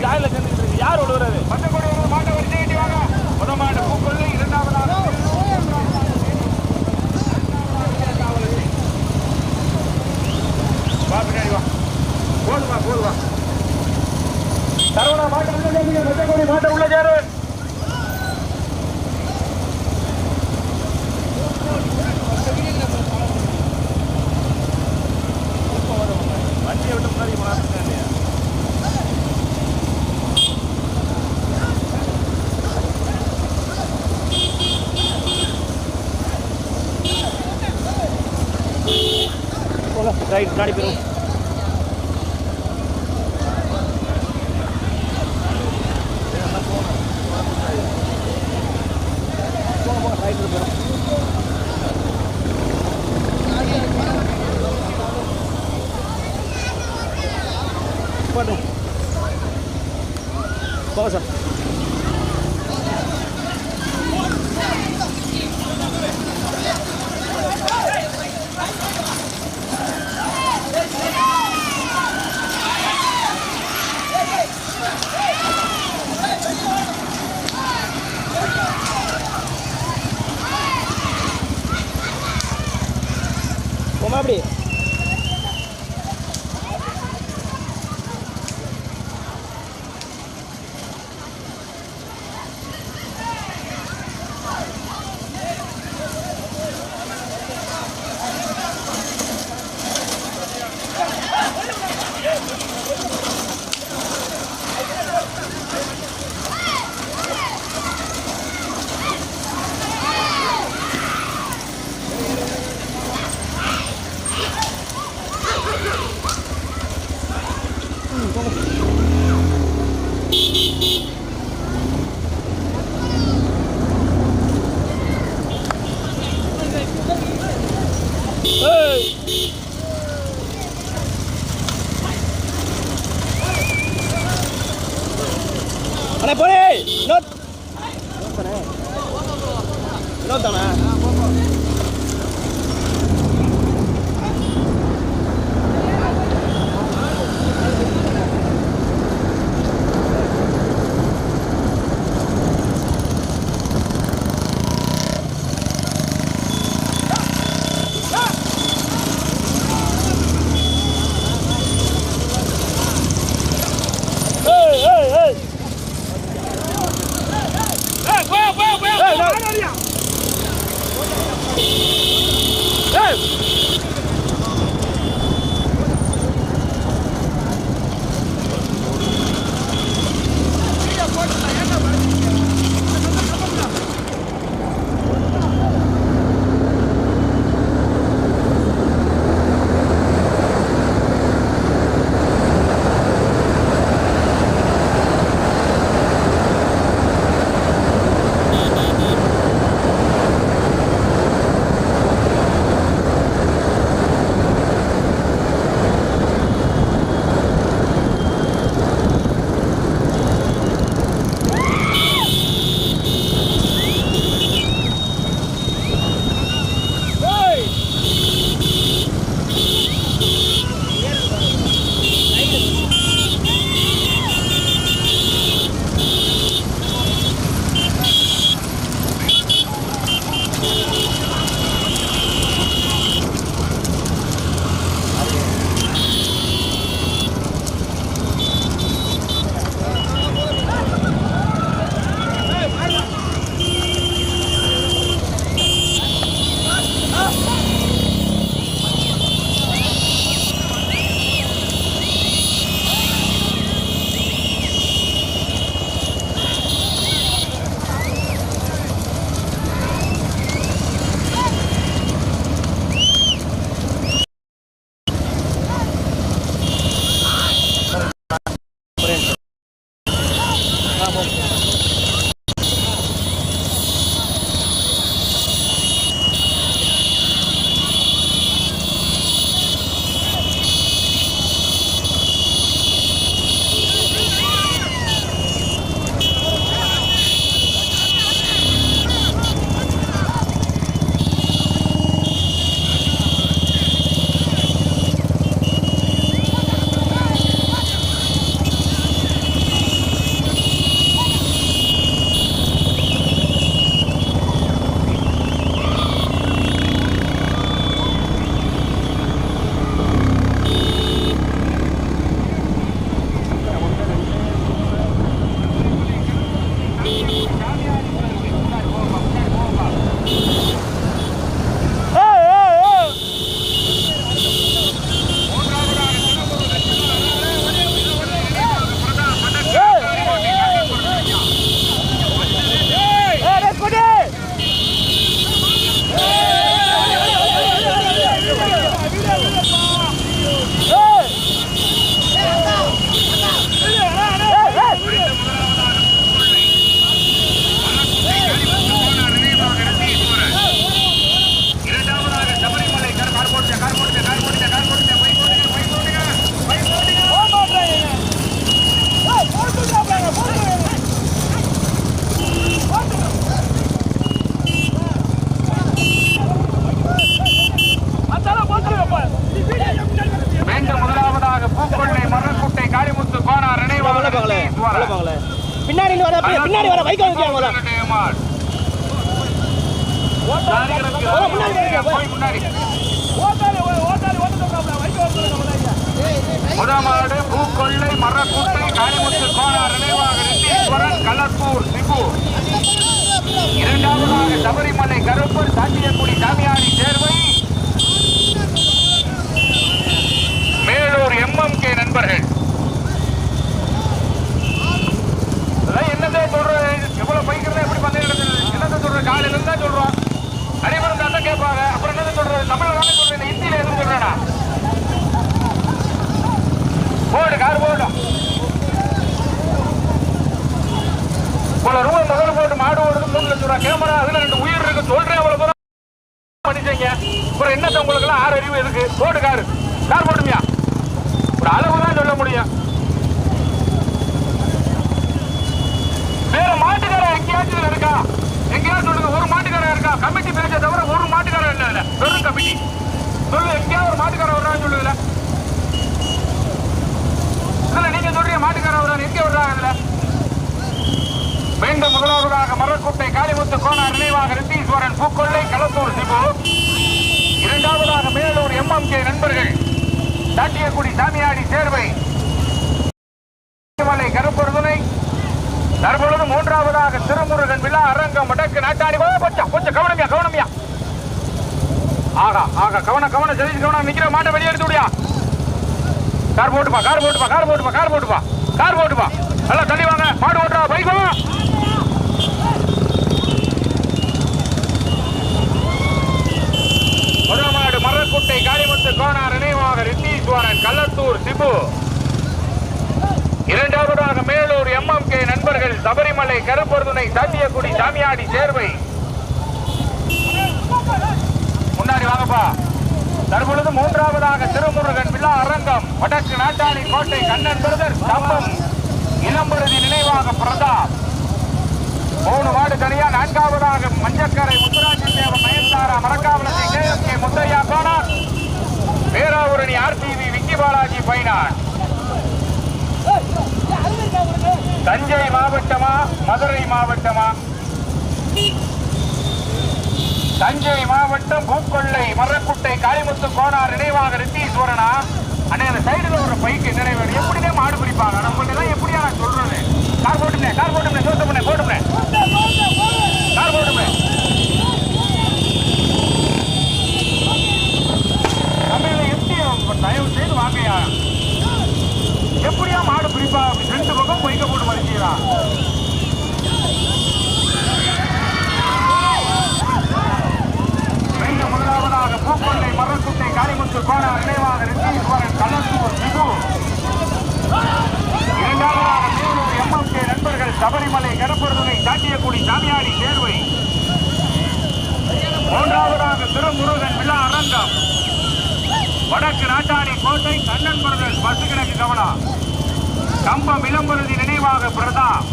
ஜாயில சேர்ந்துக்கிட்டு இருக்கு. யார் விடுறது மஞ்சக்கொடி ஒரு மாட்டை வரிசை கட்டி வாங்க குணமாடு பூக்கொள்ளை இரண்டாவதாக வா பின்னாடி வா போதுமா போதுமா சரவணா மாட்டை உள்ள சேருங்க மஞ்சக்கொடி மாட்டை உள்ள சேரு வண்டியை விட்டு முன்னாடி போனா இல்லையா ரைட் முன்னாடி போயிடும் போட்டும் வர பின்னாடி வர பைக் ஓ- முதமாடு பூக்கொள்ளை மரக்குட்டை காளிமுத்து கோனார் நினைவாக ரித்தீஸ்வரன் கலத்தூர் சிபு இரண்டாவதாக சபரிமலை கருப்பர் சாத்தியக்குடி சாமியாரி சேர்வை. மேலூர் எம்எம் கே நண்பர்கள். முதல் ஓடுது மூணு லட்சம் ரூபா கேமரா அதுல ரெண்டு உயிர் இருக்கு சொல்றேன் அவ்வளவு தூரம் பண்ணிட்டீங்க அப்புறம் என்னத்த உங்களுக்கு எல்லாம் ஆறு அறிவு இருக்கு போடு காரு கார் போட்டுமியா? ஒரு அளவு தான் சொல்ல முடியும். வேற மாட்டுக்காரன் எங்கேயாச்சும் இருக்கா? எங்கேயாச்சும் சொல்லுங்க ஒரு மாட்டுக்காரன் இருக்கா? கமிட்டி பேச தவிர ஒரு மாட்டுக்காரன் இல்லை வெறும் கமிட்டி சொல்லு எங்கேயாவது ஒரு மாட்டுக்காரன் வர்றான்னு சொல்லுதுல இல்ல நீங்க சொல்றீங்க மாட்டுக்காரன் வர்றான்னு எங்க வர்றாங்க இதுல மீண்டும் முதலாவதாக மரக்குட்டை காளிமுத்து கோனார் நினைவாக ரித்தீஸ்வரன் பூக்கொள்ளை களத்தூர் சிபு. இரண்டாவதாக மேலூர் எம்எம் கே நண்பர்கள். தாட்டியக்குடி சாமியாடி சேர்வை. மலை கருப்பொருதுனை. தற்பொழுது மூன்றாவதாக திருமுருகன் விழா அரங்கம் வடக்கு நாட்டாடி. ஓ, கொஞ்சம் கொஞ்சம் கவனமியா கவனமியா. ஆகா ஆகா கவனம் கவனம் சரி கவனம் நிக்கிற மாட்டை வெளியே எடுத்து கார் போட்டுப்பா கார் போட்டுப்பா கார் போட்டுப்பா கார் போட்டுப்பா. கார் போட்டுப்பா. நல்லா தள்ளி வாங்க மாடு ஓட்டுறா பைக் வா முதமாடு மரக்குட்டை காளிமுத்து கோனார் நினைவாக ரித்தீஸ்வரன் கள்ளத்தூர் இரண்டாவதாக மேலூர் எம்எம் கே நண்பர்கள் சபரிமலை கருப்பொருதுணை சாத்தியக்குடி சாமியாடி சேர்வை. முன்னாடி வாங்கப்பா. தற்பொழுது மூன்றாவதாக திருமுருகன் விழா அரங்கம். வடக்கு நாட்டாளி கோட்டை கண்ணன் பிரதர் தம்பம். இளம்பருதி நினைவாக பிரதாப் மூணு மாடு தனியா. நான்காவதாக Manjakkarai Muthurajan Devan Nayanthara மரக்காவலத்தை K M K Muthaiah Konar Peravurani RTV Vicky Balaji Thanjai மாவட்டமா Madurai மாவட்டமா? தஞ்சை மாவட்டம் பூக்கொள்ளை மரக்குட்டை காளிமுத்து கோனார் நினைவாக ரித்தீஸ்வரனா? அண்ணே அந்த சைடுல ஒரு பைக்கு நினைவு எப்படிதான் மாடு பிடிப்பாங்க? நம்மகிட்ட எப்படியா நான் சொல்றேன் கார் போட்டுமே கார் போட்டுமே சோத்த பண்ண போட்டுமே கார் போட்டுமே தமிழ்ல எப்படி தயவு செய்து வாங்கயா எப்படியா மாடு பிடிப்பா? அப்படி ரெண்டு பக்கம் பொய்க்க போட்டு மறைக்கிறா. மீண்டும் முதலாவதாக பூக்கொண்டை மரக்குட்டை காளிமுத்து கோணார் நினைவாக ரித்தீஸ்வரன் கலந்தூர் சிபு. இரண்டாவதாக மேலூர் எம்எம் கே நண்பர்கள் சபரிமலை கருப்பொருதுனை சாட்டியக்குடி சாமியாடி தேர்வை மூன்றாவதாக திருமுருகன் விழா அரங்கம். வடக்கு நாட்டாணி கோட்டை கண்ணன் பிரதர் பசு கிழக்கு கவனம் கம்பம் இளம்பருதி நினைவாக பிரதாப்.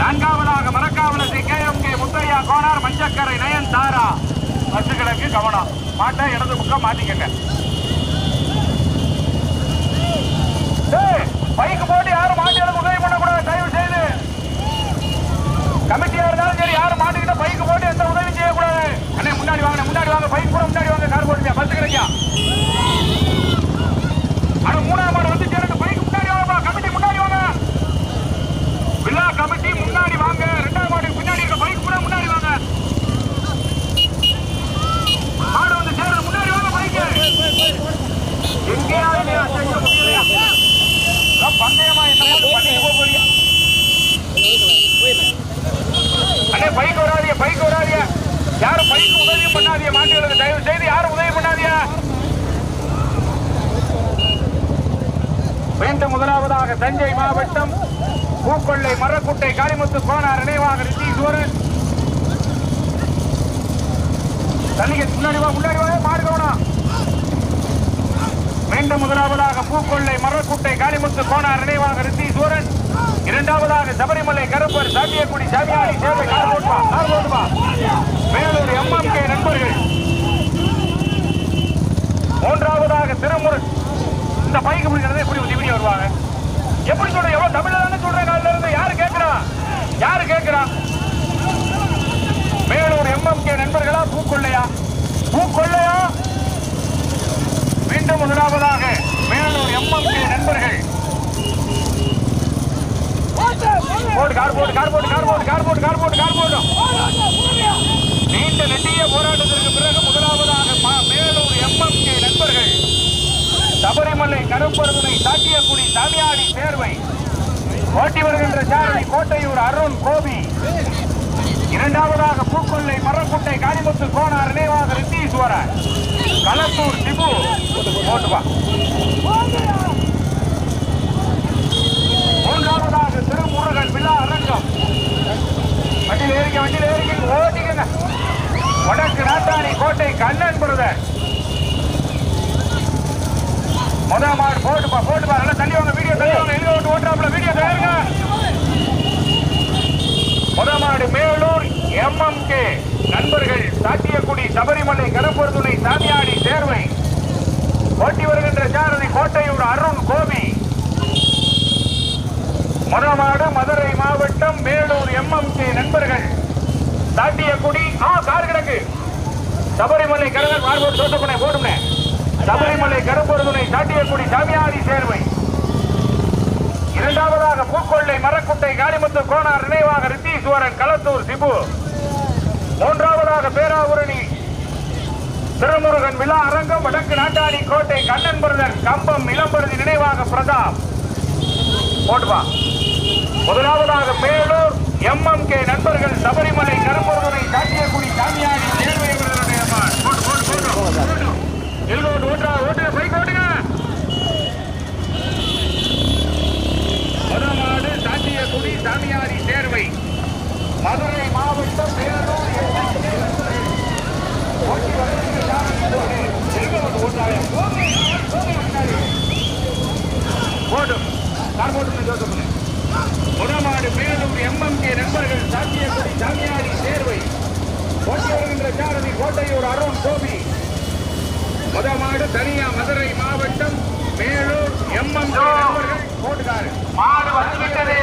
நான்காவதாக மரக்காவலத்தை K M K Muthaiya Konar Manjakkarai Nayanthara. பசு கிழக்கு கவனம். மாட்டை இடது பக்கம் மாட்டிக்கங்க பைக்கு போட்டு யாரும் மாட்டியாலும் உதவி பண்ணக்கூடாது தயவு செய்து. கமிட்டியா இருந்தாலும் சரி யாரும் மாட்டிக்கிட்ட பைக்கு போட்டு எந்த உதவி செய்யக்கூடாது. அண்ணே முன்னாடி வாங்க முன்னாடி வாங்க பைக் கூட முன்னாடி வாங்க கார் போட்டுங்க பஸ் கிடைக்கா ஆனா மூணாவது மாடு வந்து சேருங்க பைக் முன்னாடி வாங்கப்பா கமிட்டி முன்னாடி வாங்க விழா கமிட்டி முன்னாடி வாங்க ரெண்டாவது மாட்டுக்கு பின்னாடி இருக்க பைக் கூட முன்னாடி வாங்க மாடு வந்து சேருங்க முன்னாடி வாங்க பைக்கு எங்கேயாவது நீ அசைக்க முடியலையா அதான் பந்தயமா என்ன பண்ணிட்டு பைக் வராதிய பைக் வராதிய யாரும் பைக் உதவி பண்ணாதிய மாட்டுகளுக்கு தயவு செய்து யாரும் உதவி பண்ணாதிய மீண்டும் முதலாவதாக தஞ்சை மாவட்டம் பூக்கொள்ளை மரக்குட்டை காளிமுத்து கோனார் நினைவாக ரித்தீஸ்வரன் தண்ணிக்கு முன்னாடி வா முன்னாடி வா மாடு கவனம் மீண்டும் முதலாவதாக பூக்கொள்ளை மரக்குட்டை காளிமுத்து கோனார் நினைவாக ரித்தி சூரன். இரண்டாவதாக சபரிமலை கருப்பர் சாத்தியக்குடி சாமியாரி சேவை கார் போட்டுவா மேலூர் எம்எம் கே நண்பர்கள். மூன்றாவதாக திருமுரு இந்த பைக்கு பிடிக்கிறது எப்படி உதவி வருவாங்க. எப்படி சொல்ற முதலாவதாக மேலூர் எம்எம்கே நண்பர்கள். போட்டு கார் போட்டு கார் போட்டு கார் போட்டு கார் போட்டு கார் போட்டு கார் போட்டு நீண்ட நெட்டிய போராட்டத்திற்கு பிறகு முதலாவதாக மேலூர் எம்எம்கே நண்பர்கள். சபரிமலை கருப்பருவனை சாட்டியக்குடி சாமியாடி தேர்வை ஓட்டி வருகின்ற சாரணி கோட்டையூர் அருண் கோபி. இரண்டாவதாக பூக்கொல்லை மரக்குட்டை காரிமுத்து கோனார் நினைவாக ரித்தீஸ்வரர் களத்தூர் சிபு போட்டுவா மூன்றாவதாக திருமுருகன் விழா அரங்கம். வண்டியில் ஏறிக்க வண்டியில் ஏறிக்க. ஓட்டிக்கங்க. வடக்கு நாட்டாணி கோட்டை கண்ணன் பிரதர். முதல் மாடு போட்டுப்பா போட்டுப்பா நல்லா தள்ளி வாங்க. வீடியோ தள்ளி வாங்க. எங்க ஓட்டு ஓட்டுறாப்புல. வீடியோ தயாருங்க முதல் மாடு மேலூர் எம்எம்கே நண்பர்கள் சாட்டியக்குடி சபரிமலை கருப்பொருத்துணை சாமியாடி சேர்வை. ஓட்டி வருகின்ற சாரதி கோட்டையூர் அருண் கோபி. முதமாடு மதுரை மாவட்டம் மேலூர் எம்எம்கே நண்பர்கள் சாட்டியக்குடி ஆ கார் கிடக்கு. சபரிமலை கடல் மார்போர் தோட்டப்பனை போட்டுமே சபரிமலை கருப்பொருதுணை சாட்டியக்குடி சாமியாடி சேர்வை. இரண்டாவதாக பூக்கொள்ளை மரக்குட்டை காளிமுத்து கோனார் நினைவாக ரித்தீஸ்வரன் களத்தூர் சிபு. மூன்றாவதாக பேராவூரணி திருமுருகன் விழா அரங்கம் வடக்கு நாட்டாணி கோட்டை கண்ணன் பிரதர் கம்பம் இளம்பருதி நினைவாக பிரதாப். போட்டுவா முதலாவதாக மேலூர் கே நண்பர்கள் சபரிமலை கருப்பொருதுணை காட்டியக்குடி சாமியாடி சேர்வை எல்லோரும் ஓட்டுறா பைக் ஓட்டுங்க. சேர்வை. மதுரை மாவட்டம் பேரூர் போட்டும் கார் போட்டு ஜோசப் முதமாடு மேலூர் எம்எம்கே நண்பர்கள் சாத்தியக்குடி சாமியாடி சேர்வை. ஓட்டி வருகின்ற சாரதி கோட்டையூர் அருண் கோபி. முதமாடு தனியா மதுரை மாவட்டம் மேலூர் எம்எம் நண்பர்கள் போட்டுக்காரு மாடு வந்துவிட்டது